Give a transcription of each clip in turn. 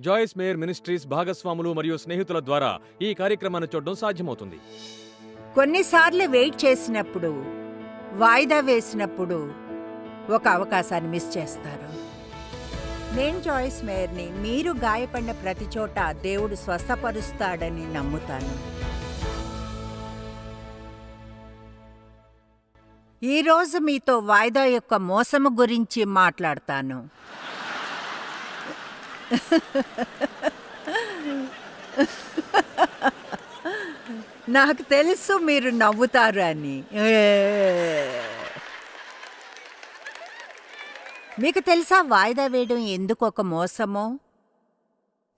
జాయిస్ mayor ministries భాగస్వాములు మరియు స్నేహితుల ద్వారా ఈ కార్యక్రమాన్ని చూడడం సాధ్యమవుతుంది. కొన్నిసార్లు వెయిట్ చేసినప్పుడు వాయిదా వేసినప్పుడు ఒక అవకాశాన్ని మిస్ చేస్తారు. నేను జాయిస్ మేయర్ని మీరు గాయపడిన ప్రతి చోట దేవుడు స్వస్థపరుస్తాడని నమ్ముతాను. ఈరోజు మీతో వాయిదా యొక్క మోసము గురించి మాట్లాడతాను. నాకు తెలుసు మీరు నవ్వుతారు అని. మీకు తెలుసా వాయిదా వేయడం ఎందుకు ఒక మోసమో?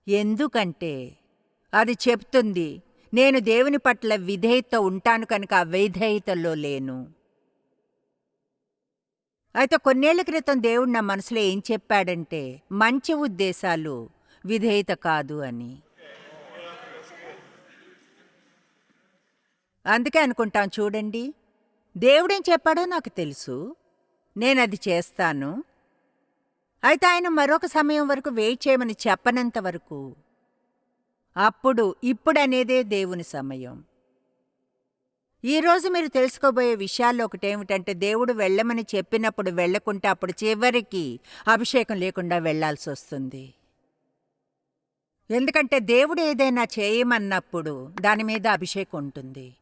ఎందుకంటే అది చెప్తుంది నేను దేవుని పట్ల విధేయత ఉంటాను కనుక విధేయతలో లేను. అయితే కొన్నేళ్ళ క్రితం దేవుడు నా మనసులో ఏం చెప్పాడంటే మంచి ఉద్దేశాలు విధేయత కాదు అని. అందుకే అనుకుంటాం చూడండి దేవుడేం చెప్పాడో నాకు తెలుసు నేనది చేస్తాను. అయితే ఆయన మరొక సమయం వరకు వెయిట్ చేయమని చెప్పనంత వరకు అప్పుడు ఇప్పుడనేదే దేవుని సమయం. ఈరోజు మీరు తెలుసుకోబోయే విషయాల్లో ఒకటేమిటంటే దేవుడు వెళ్ళమని చెప్పినప్పుడు వెళ్ళకుంటే అప్పుడు చివరికి అభిషేకం లేకుండా వెళ్ళాల్సి వస్తుంది. ఎందుకంటే దేవుడు ఏదైనా చేయమన్నప్పుడు దాని మీద అభిషేకం ఉంటుంది.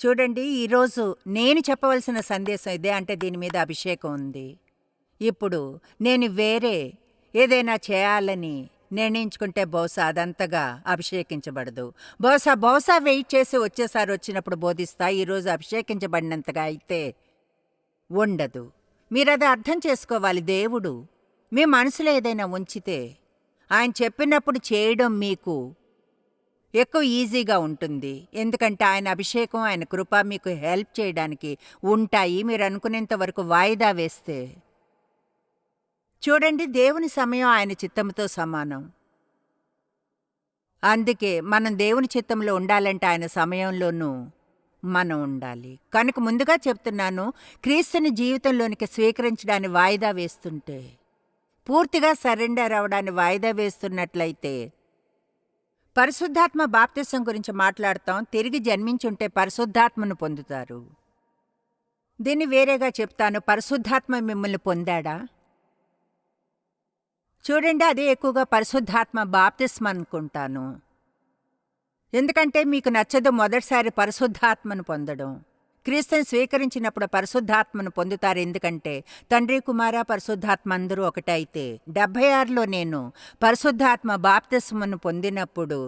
చూడండి ఈరోజు నేను చెప్పవలసిన సందేశం ఇదే అంటే దీని మీద అభిషేకం ఉంది. ఇప్పుడు నేను వేరే ఏదైనా చేయాలని నిర్ణయించుకుంటే బహుశా అదంతగా అభిషేకించబడదు. బహుశా బహుశా వెయిట్ చేసి వచ్చేసారి వచ్చినప్పుడు బోధిస్తా ఈరోజు అభిషేకించబడినంతగా అయితే ఉండదు. మీరు అది అర్థం చేసుకోవాలి దేవుడు. మీ మనసులో ఏదైనా ఉంచితే ఆయన చెప్పినప్పుడు చేయడం మీకు ఎక్కువ ఈజీగా ఉంటుంది. ఎందుకంటే ఆయన అభిషేకం ఆయన కృప మీకు హెల్ప్ చేయడానికి ఉంటాయి. మీరు అనుకునేంత వరకు వాయిదా వేస్తే చూడండి దేవుని సమయం ఆయన చిత్తంతో సమానం. అందుకే మనం దేవుని చిత్తంలో ఉండాలంటే ఆయన సమయంలోనూ మనం ఉండాలి. కనుక ముందుగా చెప్తున్నాను క్రీస్తుని జీవితంలోనికి స్వీకరించడాన్ని వాయిదా వేస్తుంటే పూర్తిగా సరెండర్ అవడాన్ని వాయిదా వేస్తున్నట్లయితే పరిశుద్ధాత్మ బాప్తిసం గురించి మాట్లాడతాం తిరిగి జన్మించుంటే పరిశుద్ధాత్మను పొందుతారు. దీన్ని వేరేగా చెప్తాను పరిశుద్ధాత్మ మిమ్మల్ని పొందాడా? చూడండి అదే ఎక్కువగా పరిశుద్ధాత్మ బాప్తిస్మ అనుకుంటాను. ఎందుకంటే మీకు నచ్చదు మొదటిసారి పరిశుద్ధాత్మను పొందడం. క్రీస్తుని స్వీకరించినప్పుడు పరిశుద్ధాత్మను పొందుతారు. ఎందుకంటే తండ్రి కుమార పరిశుద్ధాత్మ అందరూ ఒకటే అయితే డెబ్భై ఆరులో నేను పరిశుద్ధాత్మ బాప్తిస్మను పొందినప్పుడు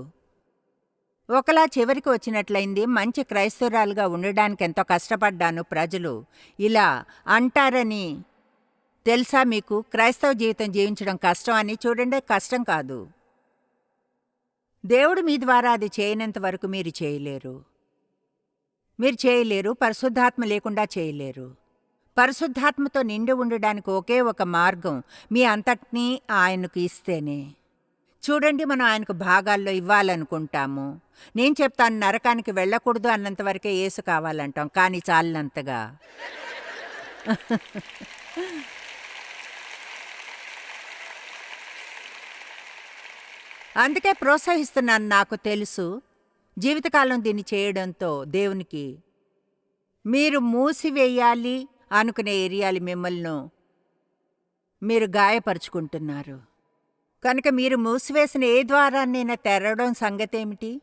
ఒకలా చివరికి వచ్చినట్లయింది. మంచి క్రైస్తవురాలుగా ఉండడానికి ఎంతో కష్టపడ్డాను. ప్రజలు ఇలా అంటారని తెలుసా మీకు? క్రైస్తవ జీవితం జీవించడం కష్టం అని చూడండి కష్టం కాదు. దేవుడు మీ ద్వారా అది చేయనంత వరకు మీరు చేయలేరు. మీరు చేయలేరు పరిశుద్ధాత్మ లేకుండా చేయలేరు. పరిశుద్ధాత్మతో నిండి ఉండడానికి ఒకే ఒక మార్గం మీ అంతటినీ ఆయనకు ఇస్తేనే. చూడండి మనం ఆయనకు భాగాల్లో ఇవ్వాలనుకుంటాము. నేను చెప్తాను నరకానికి వెళ్ళకూడదు అన్నంతవరకే ఏసు కావాలంటాం కానీ చాలినంతగా. అందుకే ప్రోత్సహిస్తున్నాను నాకు తెలుసు. జీవితకాలం దీన్ని చేయడంతో దేవునికి మీరు మూసివేయాలి అనుకునే ఏరియాలు మిమ్మల్ని మీరు గాయపరుచుకుంటున్నారు. కనుక మీరు మూసివేసిన ఏ ద్వారాన్నైనా తెరవడం సంగతేమిటి?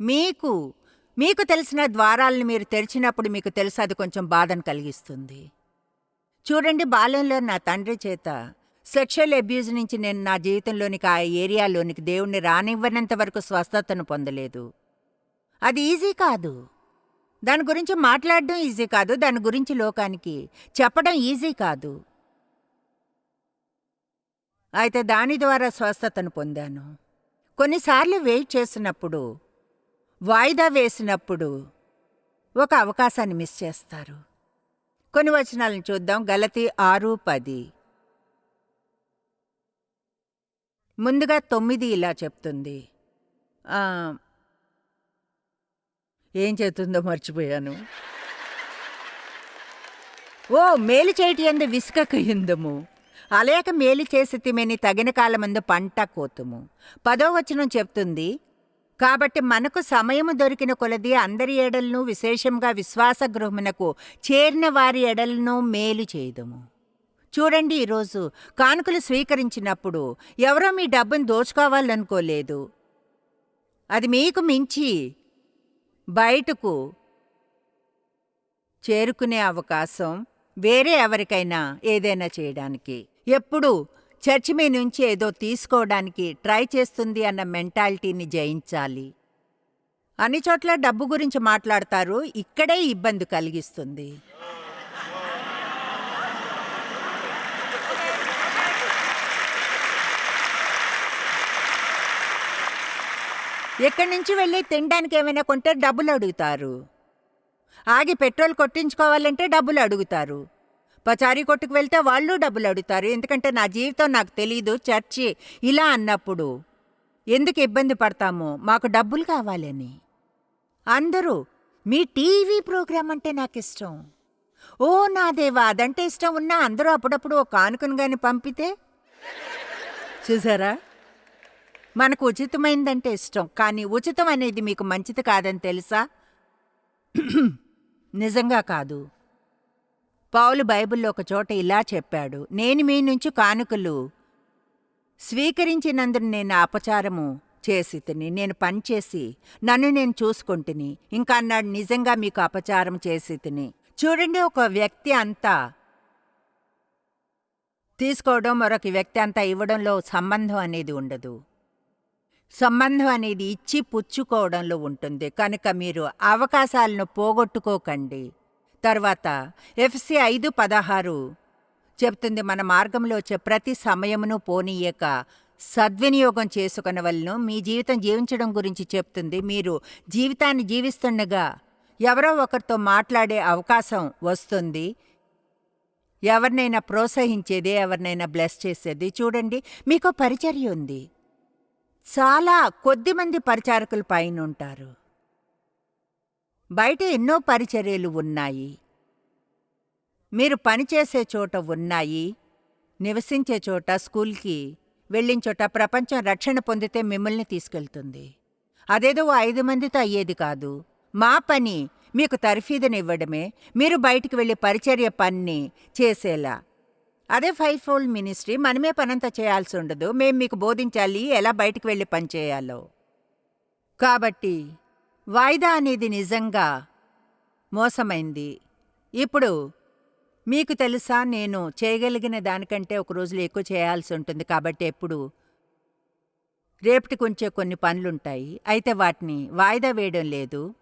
మీకు మీకు తెలిసిన ద్వారాలను మీరు తెరిచినప్పుడు మీకు తెలుసు అది కొంచెం బాధను కలిగిస్తుంది. చూడండి బాల్యంలో నా తండ్రి చేత సెక్షువల్ అబ్యూజ్ నుంచి నేను నా జీవితంలోనికి ఆ ఏరియాలోనికి దేవుణ్ణి రానివ్వనంత వరకు స్వస్థతను పొందలేదు. అది ఈజీ కాదు. దాని గురించి మాట్లాడడం ఈజీ కాదు. దాని గురించి లోకానికి చెప్పడం ఈజీ కాదు. అయితే దాని ద్వారా స్వస్థతను పొందాను. కొన్నిసార్లు వెయిట్ చేసినప్పుడు వాయిదా వేసినప్పుడు ఒక అవకాశాన్ని మిస్ చేస్తారు. కొన్ని వచనాలను చూద్దాం. గలతి ఆరు పది. ముందుగా తొమ్మిది ఇలా చెప్తుంది. ఏం చెప్తుందో మర్చిపోయాను. ఓ మేలు చేయటి ఎందు విసుకకు ఇందుము అలేక మేలు చేసి తిమేని తగిన కాలమందు పంట కోతుము. పదో వచనం చెప్తుంది కాబట్టి మనకు సమయము దొరికిన కొలది అందరి ఎడలను విశేషంగా విశ్వాస గృహమునకు చేరిన వారి ఎడలను మేలు చేయదుము. చూడండి ఈరోజు కానుకలు స్వీకరించినప్పుడు ఎవరో మీ డబ్బును దోచుకోవాలనుకోలేదు. అది మీకు మించి బయటకు చేరుకునే అవకాశం వేరే ఎవరికైనా ఏదైనా చేయడానికి. ఎప్పుడు చర్చి మీ నుంచి ఏదో తీసుకోవడానికి ట్రై చేస్తుంది అన్న మెంటాలిటీని జయించాలి. అన్ని చోట్ల డబ్బు గురించి మాట్లాడతారు ఇక్కడే ఇబ్బంది కలిగిస్తుంది. ఎక్కడి నుంచి వెళ్ళి తినడానికి ఏమైనా కొంటే డబ్బులు అడుగుతారు. ఆగి పెట్రోల్ కొట్టించుకోవాలంటే డబ్బులు అడుగుతారు. పచారీ కొట్టుకు వెళ్తే వాళ్ళు డబ్బులు అడుగుతారు. ఎందుకంటే నా జీవితం నాకు తెలీదు చర్చి ఇలా అన్నప్పుడు. ఎందుకు ఇబ్బంది పడతాము? మాకు డబ్బులు కావాలని. అందరూ మీ టీవీ ప్రోగ్రాం అంటే నాకు ఇష్టం. ఓ నా దేవా అదంటే ఇష్టం ఉన్నా అందరూ అప్పుడప్పుడు ఒక కానుకను కానీ పంపితే? చూసారా? మనకు ఉచితమైందంటే ఇష్టం కానీ ఉచితం అనేది మీకు మంచిది కాదని తెలుసా? నిజంగా కాదు. పౌలు బైబిల్లో ఒక చోట ఇలా చెప్పాడు నేను మీ నుంచి కానుకలు స్వీకరించినందున నేను అపచారము చేసి తిని నేను పనిచేసి నన్ను నేను చూసుకుంటుని ఇంకా అన్నాడు నిజంగా మీకు అపచారం చేసి తిని. చూడండి ఒక వ్యక్తి అంతా తీసుకోవడం మరొక వ్యక్తి అంతా ఇవ్వడంలో సంబంధం అనేది ఉండదు. సంబంధం అనేది ఇచ్చి పుచ్చుకోవడంలో ఉంటుంది. కనుక మీరు అవకాశాలను పోగొట్టుకోకండి. తర్వాత ఎఫ్సి ఐదు పదహారు చెప్తుంది మన మార్గంలో వచ్చే ప్రతి సమయమును పోనీయక సద్వినియోగం చేసుకునవలను మీ జీవితం జీవించడం గురించి చెప్తుంది. మీరు జీవితాన్ని జీవిస్తుండగా ఎవరో ఒకరితో మాట్లాడే అవకాశం వస్తుంది. ఎవరినైనా ప్రోత్సహించేది ఎవరినైనా బ్లెస్ చేసేది. చూడండి మీకు పరిచర్య ఉంది. చాలా కొద్దిమంది పరిచారకులు పైనుంటారు బయట ఎన్నో పరిచర్యలు ఉన్నాయి. మీరు పనిచేసే చోట ఉన్నాయి. నివసించే చోట స్కూల్కి వెళ్ళిన చోట ప్రపంచం రక్షణ పొందితే మిమ్మల్ని తీసుకెళ్తుంది. అదేదో ఐదు మందితో అయ్యేది కాదు. మా పని మీకు తర్ఫీదునివ్వడమే. మీరు బయటికి వెళ్ళి పరిచర్య పని చేసేలా. అదే ఫైవ్ ఫోల్డ్ మినిస్ట్రీ మనమే పనంతా చేయాల్సి ఉండదు. మేం మీకు బోధించాలి ఎలా బయటికి వెళ్ళి పని చేయాలో. కాబట్టి వాయిదా అనేది నిజంగా మోసమైంది. ఇప్పుడు మీకు తెలుసా నేను చేయగలిగిన దానికంటే ఒక రోజులో ఎక్కువ చేయాల్సి ఉంటుంది. కాబట్టి ఎప్పుడు రేపటికి ఉంచే కొన్ని పనులుంటాయి. అయితే వాటిని వాయిదా వేయడం లేదు.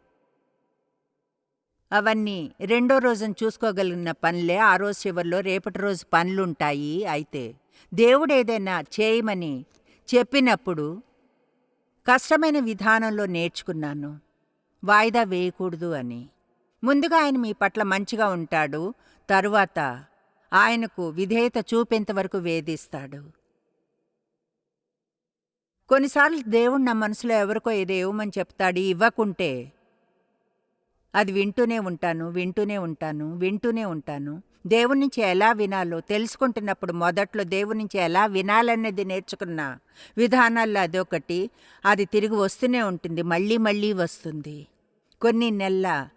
అవన్నీ రెండో రోజున చూసుకోగలిగిన పనులే ఆ రోజు చివరిలో రేపటి రోజు పనులుంటాయి అయితే. దేవుడు ఏదైనా చేయమని చెప్పినప్పుడు కష్టమైన విధానంలో నేర్చుకున్నాను. వాయిదా వేయకూడదు అని. ముందుగా ఆయన మీ పట్ల మంచిగా ఉంటాడు తరువాత ఆయనకు విధేయత చూపేంతవరకు వేధిస్తాడు. కొన్నిసార్లు దేవుడు నా మనసులో ఎవరికో ఏదో ఇవ్వమని చెప్తాడు ఇవ్వకుంటే అది వింటూనే ఉంటాను వింటూనే ఉంటాను వింటూనే ఉంటాను. దేవుడి నుంచి ఎలా వినాలో తెలుసుకుంటున్నప్పుడు మొదట్లో దేవుడి నుంచి ఎలా వినాలన్నది నేర్చుకున్న విధానాల్లో అదొకటి. అది తిరిగి వస్తూనే ఉంటుంది మళ్ళీ మళ్ళీ వస్తుంది. కొన్ని నెలల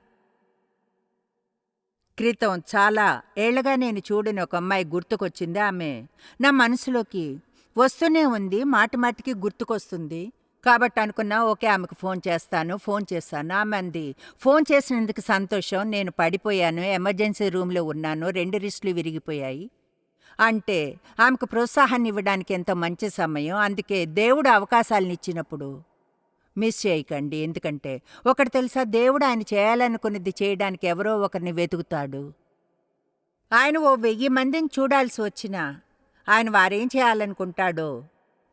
క్రితం చాలా ఏళ్ళగా నేను చూడని ఒక అమ్మాయి గుర్తుకొచ్చింది. ఆమె నా మనసులోకి వస్తూనే ఉంది మాటి మాటికి గుర్తుకొస్తుంది. కాబట్టి అనుకున్నా ఓకే ఆమెకు ఫోన్ చేస్తాను ఫోన్ చేస్తాను ఆమె అంది ఫోన్ చేసినందుకు సంతోషం నేను పడిపోయాను ఎమర్జెన్సీ రూమ్లో ఉన్నాను రెండు రిస్టులు విరిగిపోయాయి. అంటే ఆమెకు ప్రోత్సాహాన్ని ఇవ్వడానికి ఎంతో మంచి సమయం అందుకే దేవుడు అవకాశాలను ఇచ్చినప్పుడు మిస్ చేయకండి. ఎందుకంటే ఒకటి తెలుసా దేవుడు ఆయన చేయాలనుకున్నది చేయడానికి ఎవరో ఒకరిని వెతుకుతాడు. ఆయన ఓ వెయ్యి మందిని చూడాల్సి వచ్చినా ఆయన వారేం చేయాలనుకుంటాడో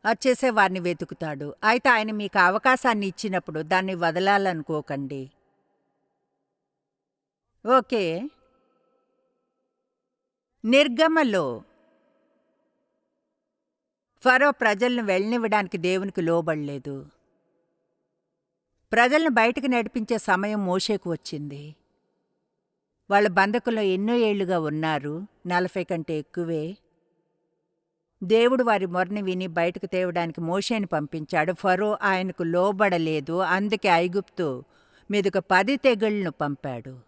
వచ్చేసే వారిని వెతుకుతాడు. అయితే ఆయన మీకు అవకాశాన్ని ఇచ్చినప్పుడు దాన్ని వదలాలనుకోకండి. ఓకే. నిర్గమలో ఫరో ప్రజలను వెళ్ళనివ్వడానికి దేవునికి లోబడలేదు. ప్రజలను బయటకు నడిపించే సమయం మోషేకు వచ్చింది. వాళ్ళ బంధకుల్లో ఎన్నో ఏళ్ళుగా ఉన్నారు. నలభై కంటే ఎక్కువే. దేవుడు వారి మొరని విని బయటకు తేవడానికి మోషేని పంపించాడు. ఫరో ఆయనకు లోబడలేదు. అందుకే ఐగుప్తు మీదకు పది తెగుళ్ళను పంపాడు.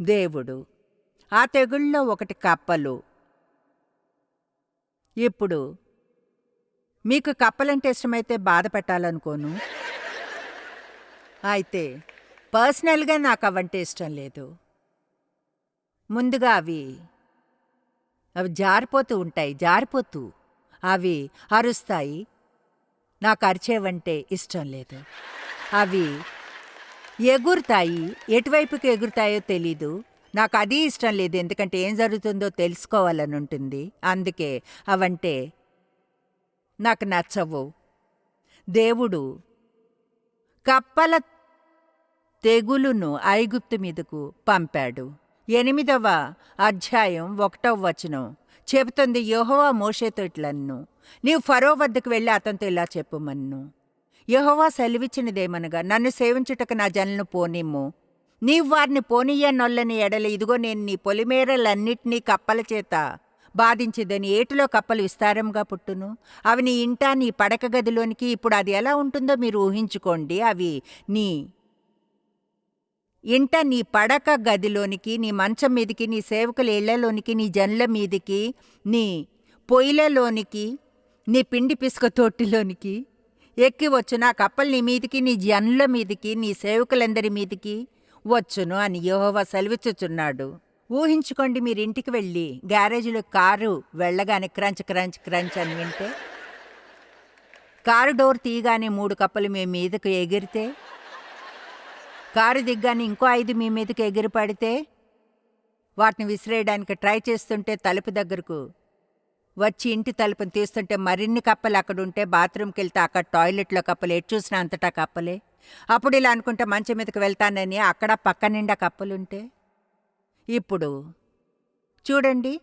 దేవుడు ఆ తెగుళ్ళలో ఒకటి కప్పలు. ఇప్పుడు మీకు కప్పలంటే ఇష్టమైతే బాధ పెట్టాలనుకోను. అయితే పర్సనల్గా నాకు అవంటే ఇష్టం లేదు. ముందుగా అవి అవి జారిపోతూ ఉంటాయి జారిపోతూ. అవి అరుస్తాయి. నాకు అరిచేవంటే ఇష్టం లేదు. అవి ఎగురుతాయి. ఎటువైపుకి ఎగురుతాయో తెలీదు. నాకు అది ఇష్టం లేదు. ఎందుకంటే ఏం జరుగుతుందో తెలుసుకోవాలని ఉంటుంది. అందుకే అవంటే నాకు నచ్చవు. దేవుడు కప్పల తెగులును ఐగుప్తు మీదకు పంపాడు. ఎనిమిదవ అధ్యాయం ఒకటవ వచనం. చెబుతుంది యహోవా మోషేతో ఇట్లన్ను నీవు ఫరో వద్దకు వెళ్ళి అతనితో ఇలా చెప్పుమన్ను. యహోవా సెలవిచ్చినదేమనగా నన్ను సేవించుటకు నా జనులను పోనిమ్ము. నీవు వారిని పోనీయ నొల్లని ఎడలి ఇదిగో నేను నీ పొలిమేరలన్నిటినీ కప్పల చేత బాధించిదని ఏటిలో కప్పలు విస్తారంగా పుట్టును? అవి నీ ఇంట నీ పడక గదిలోనికి ఇప్పుడు అది ఎలా ఉంటుందో మీరు ఊహించుకోండి. అవి నీ ఇంట నీ పడక గదిలోనికి నీ మంచం మీదికి నీ సేవకుల ఇళ్ళలోనికి నీ జన్ల మీదికి నీ పొయ్యిలలోనికి నీ పిండి పిసుక తొట్టిలోనికి ఎక్కి వచ్చు నా కప్పలు నీ మీదికి నీ జన్ల మీదికి నీ సేవకులందరి మీదికి వచ్చును అని యెహోవా సెలవిచ్చుచున్నాడు. ఊహించుకోండి మీరు ఇంటికి వెళ్ళి గ్యారేజీలో కారు వెళ్ళగానే క్రంచ్ క్రంచ్ క్రంచ్ అని వింటే కారు డోర్ తీయగానే మూడు కప్పలు మీ మీదకు ఎగిరితే కారు దిగ్గాని ఇంకో ఐదు మీ మీదకి ఎగిరి పడితే వాటిని విసిరేయడానికి ట్రై చేస్తుంటే తలుపు దగ్గరకు వచ్చి ఇంటి తలుపుని తీస్తుంటే మరిన్ని కప్పలు అక్కడ ఉంటే బాత్రూమ్కి వెళ్తే అక్కడ టాయిలెట్లో కప్పలు ఎటు చూసినా అంతటా కప్పలే. అప్పుడు ఇలా అనుకుంటే మంచం మీదకి వెళ్తానని అక్కడ పక్క నిండా కప్పలుంటే. ఇప్పుడు చూడండి.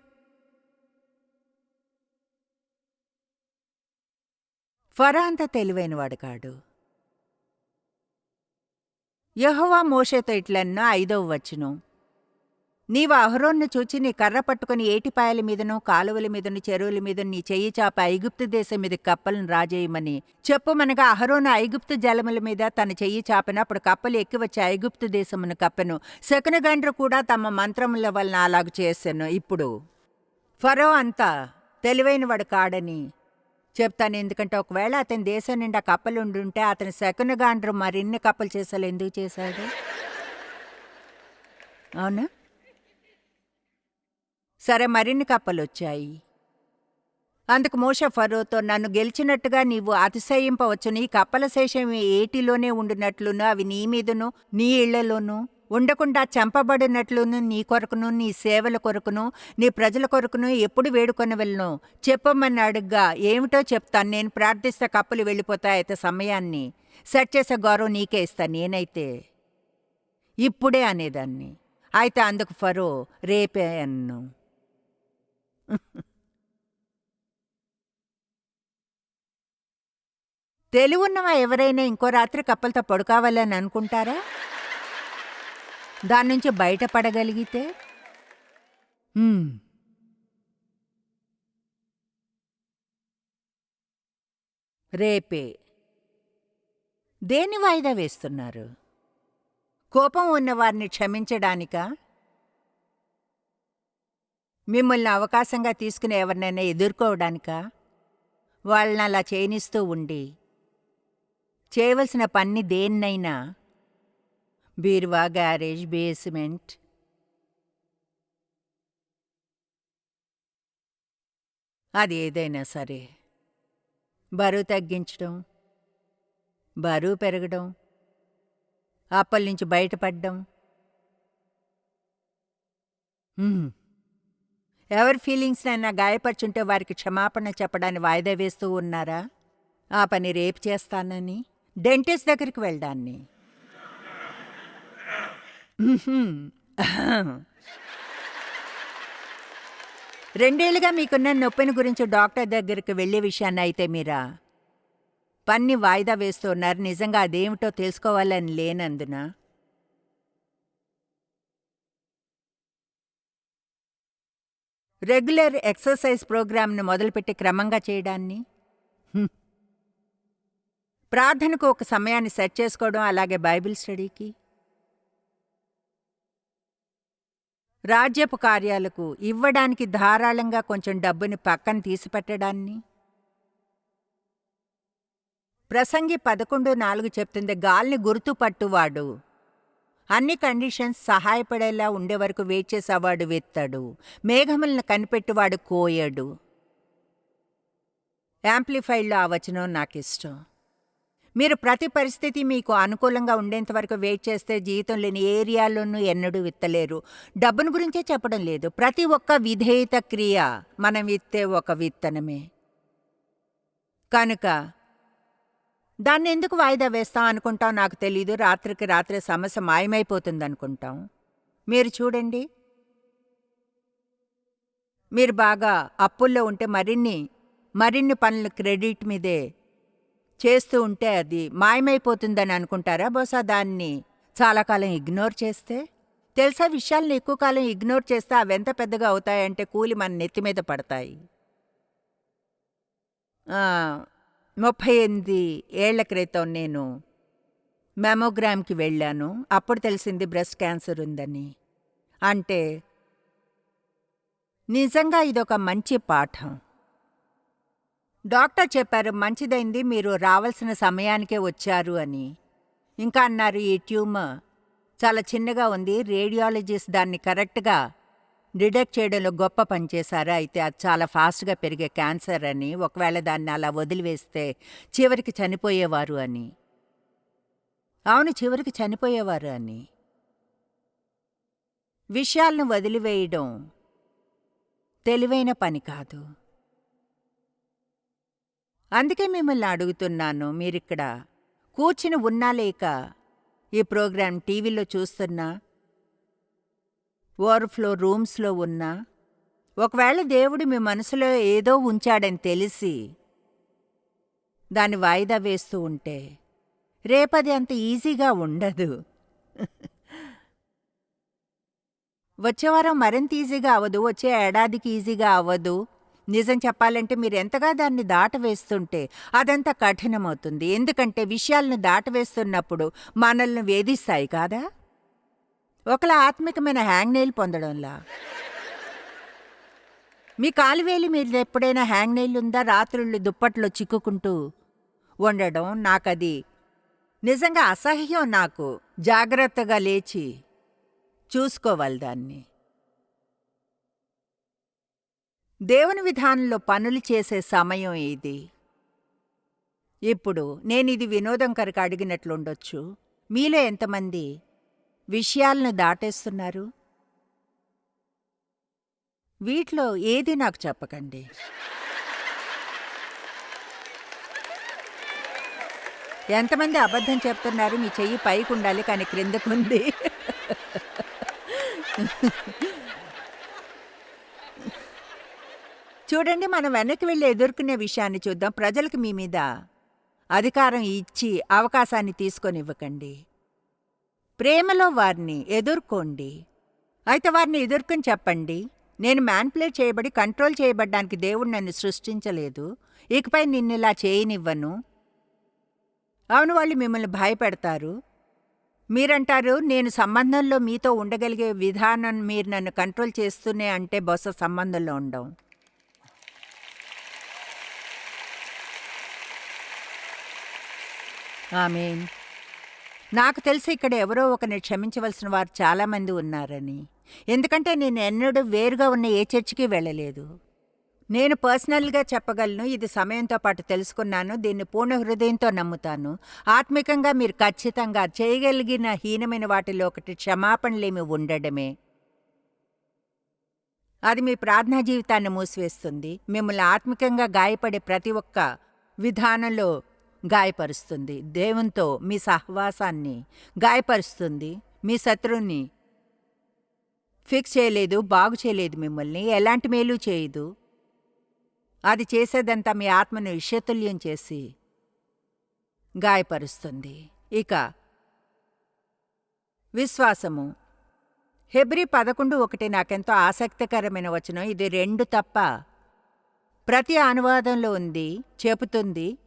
ఫరా అంత తెలివైనవాడు కాడు. యహోవా మోషేతో ఇట్లన్నా ఐదవ వచ్చును నీవు అహరోన్ను చూచి నీ కర్ర పట్టుకుని ఏటిపాయల మీదను కాలువల మీదను చెరువుల మీద నీ చెయ్యి చాప ఐగుప్తు దేశం మీద కప్పలను రాజేయమని చెప్పుమనగా అహరోను ఐగుప్తు జలముల మీద తన చెయ్యి చాపను అప్పుడు కప్పలు ఎక్కివచ్చి ఐగుప్తు దేశమును కప్పెను. శకునగండ్రు కూడా తమ మంత్రముల వలన అలాగ చేశాను ఇప్పుడు ఫరో అంతా తెలివైనవాడు కాడని చెప్తాను ఎందుకంటే ఒకవేళ అతని దేశం నిండా కప్పలుండుంటే అతని శకునగాండ్రు మరిన్ని కప్పలు చేసాలి ఎందుకు చేశాడు? అవునా? సరే మరిన్ని కప్పలు వచ్చాయి. అందుకు మోష ఫరోతో నన్ను గెలిచినట్టుగా నీవు అతిశయింపవచ్చు నీ కప్పల శేషం ఏటిలోనే ఉండినట్లును? అవి నీ మీదను నీ ఇళ్ళలోనూ ఉండకుండా చంపబడినట్లును నీ కొరకును నీ సేవల కొరకును నీ ప్రజల కొరకును ఎప్పుడు వేడుకొని వెళ్ళను. చెప్పమని అడుగ్గా ఏమిటో చెప్తాను. నేను ప్రార్థిస్తే కప్పులు వెళ్ళిపోతాయి అయితే సమయాన్ని. సెట్ చేసే గౌరవం నీకే ఇస్తాను నేనైతే. ఇప్పుడే అనేదాన్ని. అయితే అందుకు ఫరో రేపే అన్ను. తెలివున్నవా ఎవరైనా ఇంకో రాత్రి కప్పలతో పడుకోవాలని అనుకుంటారా? దాని నుంచి బయటపడగలిగితే? రేపే. దేని వాయిదా వేస్తున్నారు? కోపం ఉన్నవారిని క్షమించడానికా? మిమ్మల్ని అవకాశంగా తీసుకుని ఎవరినైనా ఎదుర్కోవడానికా? వాళ్ళని అలా చేయనిస్తూ ఉండి. చేయవలసిన పని దేన్నైనా బీరువా గ్యారేజ్ బేస్మెంట్. అది ఏదైనా సరే. బరువు తగ్గించడం బరువు పెరగడం అప్పల నుంచి బయటపడ్డం. ఎవరి ఫీలింగ్స్నైనా గాయపరుచుంటే వారికి క్షమాపణ చెప్పడాన్ని వాయిదా వేస్తూ ఉన్నారా? ఆ పని రేపు చేస్తానని డెంటిస్ట్ దగ్గరికి వెళ్ళడాన్ని రెండేళ్ళుగా మీకున్న నొప్పిని గురించి డాక్టర్ దగ్గరికి వెళ్ళే విషయాన్ని అయితే మీరా? పన్ని వాయిదా వేస్తున్నారు. నిజంగా అదేమిటో తెలుసుకోవాలని లేనందున. రెగ్యులర్ ఎక్సర్సైజ్ ప్రోగ్రామ్ను మొదలుపెట్టి క్రమంగా చేయడాన్ని? ప్రార్థనకు ఒక సమయాన్ని సెట్ చేసుకోవడం అలాగే బైబిల్ స్టడీకి? రాజ్యపు కార్యాలకు ఇవ్వడానికి ధారాళంగా కొంచెం డబ్బుని పక్కన తీసిపెట్టడాన్ని? ప్రసంగి పదకొండు నాలుగు చెప్తుంది గాల్ని గుర్తుపట్టువాడు. అన్ని కండిషన్స్ సహాయపడేలా ఉండే వరకు వెయిట్ చేసేవాడు వెత్తాడు. మేఘములను కనిపెట్టువాడు కోయడు. యాంప్లిఫైడ్లో ఆ వచనం నాకు ఇష్టం మీరు ప్రతి పరిస్థితి మీకు అనుకూలంగా ఉండేంత వరకు వెయిట్ చేస్తే జీవితం లేని ఏరియాలోనూ ఎన్నడూ విత్తలేరు. డబ్బును గురించే చెప్పడం లేదు. ప్రతి ఒక్క విధేయత క్రియ మనం విత్తే ఒక విత్తనమే. కనుక దాన్ని ఎందుకు వాయిదా వేస్తాం అనుకుంటాం నాకు తెలీదు. రాత్రికి రాత్రి సమస్య మాయమైపోతుంది అనుకుంటాం మీరు చూడండి. మీరు బాగా అప్పుల్లో ఉంటే మరిన్ని మరిన్ని పనులు క్రెడిట్ మీదే చేస్తూ ఉంటే అది మాయమైపోతుందని అనుకుంటారా బహుశా దాన్ని చాలా కాలం ఇగ్నోర్ చేస్తే? తెలుసా విషయాలను ఎక్కువ కాలం ఇగ్నోర్ చేస్తే అవి ఎంత పెద్దగా అవుతాయంటే కూలి మన నెత్తి మీద పడతాయి. ముప్పై ఎనిమిది ఏళ్ళ క్రితం నేను మెమోగ్రామ్కి వెళ్ళాను. అప్పుడు తెలిసింది బ్రెస్ట్ క్యాన్సర్ ఉందని. అంటే నిజంగా ఇదొక మంచి పాఠం. డాక్టర్ చెప్పారు మంచిదైంది మీరు రావాల్సిన సమయానికే వచ్చారు అని. ఇంకా అన్నారు ఈ ట్యూమర్ చాలా చిన్నగా ఉంది రేడియాలజిస్ట్ దాన్ని కరెక్ట్గా డిటెక్ట్ చేయడంలో గొప్ప పనిచేశారు అయితే అది చాలా ఫాస్ట్గా పెరిగే క్యాన్సర్ అని ఒకవేళ దాన్ని అలా వదిలివేస్తే చివరికి చనిపోయేవారు అని. అవును చివరికి చనిపోయేవారు అని. విషయాలను వదిలివేయడం తెలివైన పని కాదు. అందుకే మిమ్మల్ని అడుగుతున్నాను మీరిక్కడ కూర్చుని ఉన్నా లేక ఈ ప్రోగ్రాం టీవీలో చూస్తున్నా ఓవర్ఫ్లో రూమ్స్లో ఉన్నా ఒకవేళ దేవుడు మీ మనసులో ఏదో ఉంచాడని తెలిసి దాన్ని వాయిదా వేస్తూ ఉంటే రేపది అంత ఈజీగా ఉండదు. వచ్చే వారం మరింత ఈజీగా అవ్వదు వచ్చే ఏడాదికి ఈజీగా అవ్వదు. నిజం చెప్పాలంటే మీరు ఎంతగా దాన్ని దాటవేస్తుంటే అదంతా కఠినమవుతుంది. ఎందుకంటే విషయాలను దాటవేస్తున్నప్పుడు మనల్ని వేధిస్తాయి కాదా? ఒకలా ఆత్మికమైన హ్యాంగ్నెయిల్ పొందడంలా. మీ కాలువేలి మీద ఎప్పుడైనా హ్యాంగ్నెయిల్ ఉందా? రాత్రుళ్ళు దుప్పట్లో చిక్కుకుంటూ ఉండడం నాకది. నిజంగా అసహ్యం నాకు. జాగ్రత్తగా లేచి చూసుకోవాలి దాన్ని. దేవుని విధానంలో పనులు చేసే సమయం ఇది. ఇప్పుడు నేను ఇది వినోదం కనుక అడిగినట్లుండొచ్చు. మీలో ఎంతమంది విషయాలను దాటేస్తున్నారు? వీటిలో ఏది నాకు చెప్పకండి? ఎంతమంది అబద్ధం చెప్తున్నారు? మీ చెయ్యి పైకి ఉండాలి కానీ క్రిందకుంది. చూడండి మనం వెనక్కి వెళ్ళి ఎదుర్కొనే విషయాన్ని చూద్దాం. ప్రజలకు మీ మీద అధికారం ఇచ్చి అవకాశాన్ని తీసుకొనివ్వకండి. ప్రేమలో వారిని ఎదుర్కోండి. అయితే వారిని ఎదుర్కొని చెప్పండి. నేను మ్యాన్పులేట్ చేయబడి కంట్రోల్ చేయబడ్డానికి దేవుడు నన్ను సృష్టించలేదు. ఇకపై నిన్ను ఇలా చేయనివ్వను. అవును వాళ్ళు మిమ్మల్ని భయపెడతారు. మీరంటారు నేను సంబంధంలో మీతో ఉండగలిగే విధానం మీరు నన్ను కంట్రోల్ చేస్తూనే అంటే బహుశా సంబంధంలో ఉండవు ఆమెన్. నాకు తెలిసి ఇక్కడ ఎవరో ఒకరిని క్షమించవలసిన వారు చాలామంది ఉన్నారని. ఎందుకంటే నేను ఎన్నడూ వేరుగా ఉన్న ఏ చర్చికి వెళ్ళలేదు. నేను పర్సనల్గా చెప్పగలను ఇది సమయంతో పాటు తెలుసుకున్నాను దీన్ని పూర్ణ హృదయంతో నమ్ముతాను. ఆత్మికంగా మీరు ఖచ్చితంగా చేయగలిగిన హీనమైన వాటిలో ఒకటి క్షమాపణలేమి ఉండడమే. అది మీ ప్రార్థనా జీవితాన్ని మూసివేస్తుంది. మిమ్మల్ని ఆత్మికంగా గాయపడే ప్రతి ఒక్క విధానంలో గాయపరుస్తుంది. దేవునితో మీ సహవాసాన్ని గాయపరుస్తుంది. మీ శత్రువుని ఫిక్స్ చేయలేదు బాగు చేయలేదు మిమ్మల్ని. ఎలాంటి మేలు చేయదు. అది చేసేదంతా మీ ఆత్మను విషతుల్యం చేసి గాయపరుస్తుంది. ఇక విశ్వాసము. హెబ్రి పదకొండు ఒకటి నాకెంతో ఆసక్తికరమైన వచనం. ఇది రెండు తప్ప ప్రతి అనువాదంలో ఉంది చెబుతుంది.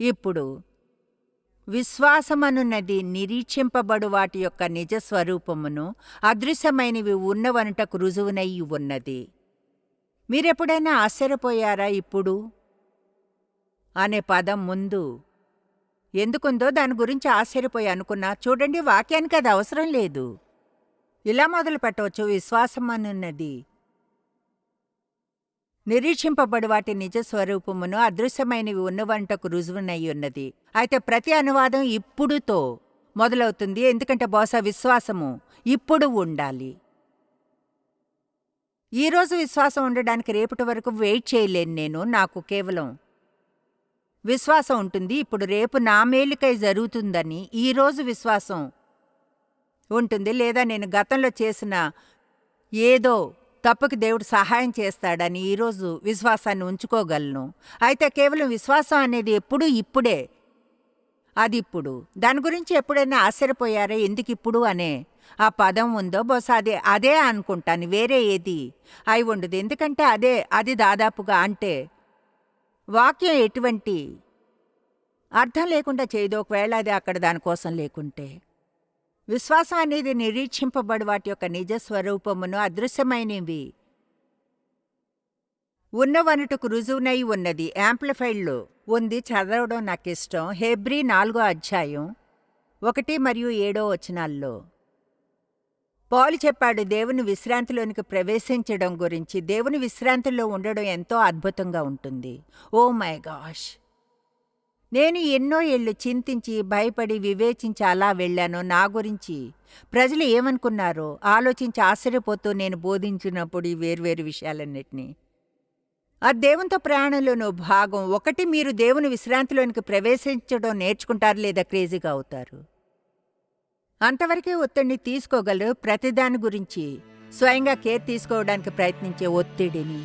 ఇప్పుడు విశ్వాసమనున్నది నిరీక్షింపబడు వాటి యొక్క నిజ స్వరూపమును అదృశ్యమైనవి ఉన్నవనుటకు రుజువునై ఉన్నది. మీరెప్పుడైనా ఆశ్చర్యపోయారా ఇప్పుడు? అనే పదం ముందు ఎందుకుందో దాని గురించి ఆశ్చర్యపోయి అనుకున్నా. చూడండి వాక్యానికి అది అవసరం లేదు. ఇలా మొదలు పెట్టవచ్చు విశ్వాసం అనున్నది నిరీక్షింపబడి వాటి నిజ స్వరూపమును అదృశ్యమైనవి ఉన్నవంటకు రుజువునయ్యున్నది ఉన్నది. అయితే ప్రతి అనువాదం ఇప్పుడుతో మొదలవుతుంది. ఎందుకంటే బహుశా విశ్వాసము ఇప్పుడు ఉండాలి. ఈరోజు విశ్వాసం ఉండడానికి రేపటి వరకు వెయిట్ చేయలేను నేను. నాకు కేవలం విశ్వాసం ఉంటుంది. ఇప్పుడు రేపు నా మేలుకై జరుగుతుందని ఈరోజు విశ్వాసం ఉంటుంది. లేదా నేను గతంలో చేసిన ఏదో తప్పుకి దేవుడు సహాయం చేస్తాడని ఈరోజు విశ్వాసాన్ని ఉంచుకోగలను. అయితే కేవలం విశ్వాసం అనేది ఎప్పుడూ ఇప్పుడే. అది ఇప్పుడు. దాని గురించి ఎప్పుడైనా ఆశ్చర్యపోయారా? ఎందుకు ఇప్పుడు అనే? ఆ పదం ఉందో? బహుశా అదే అదే అనుకుంటాను. వేరే ఏది? అయి ఉండదు. ఎందుకంటే అదే అది దాదాపుగా అంటే వాక్యం ఎటువంటి? అర్థం లేకుండా చేయదు. ఒకవేళ అది అక్కడ దానికోసం లేకుంటే. విశ్వాసం అనేది నిరీక్షింపబడి వాటి యొక్క నిజ స్వరూపమును అదృశ్యమైనవి. ఉన్నవనుటకు రుజువునై ఉన్నది. యాంప్లిఫైడ్లో ఉంది. చదవడం నాకు ఇష్టం హెబ్రి నాలుగో అధ్యాయం ఒకటి మరియు ఏడో వచనాల్లో పౌలు చెప్పాడు. దేవుని విశ్రాంతిలోనికి ప్రవేశించడం గురించి దేవుని విశ్రాంతిలో ఉండడం ఎంతో అద్భుతంగా ఉంటుంది. Oh my gosh! నేను ఎన్నో ఏళ్ళు చింతించి భయపడి వివేచించి అలా వెళ్ళాను నా గురించి. ప్రజలు ఏమనుకున్నారో ఆలోచించి ఆశ్చర్యపోతూ నేను బోధించినప్పుడు ఈ వేర్వేరు విషయాలన్నిటినీ. ఆ దేవునితో ప్రయాణంలోనూ భాగం ఒకటి మీరు దేవుని విశ్రాంతిలోనికి ప్రవేశించడం నేర్చుకుంటారు లేదా క్రేజీగా అవుతారు? అంతవరకే ఒత్తిడిని తీసుకోగలరు. ప్రతిదాని గురించి స్వయంగా కేర్ తీసుకోవడానికి ప్రయత్నించే ఒత్తిడిని.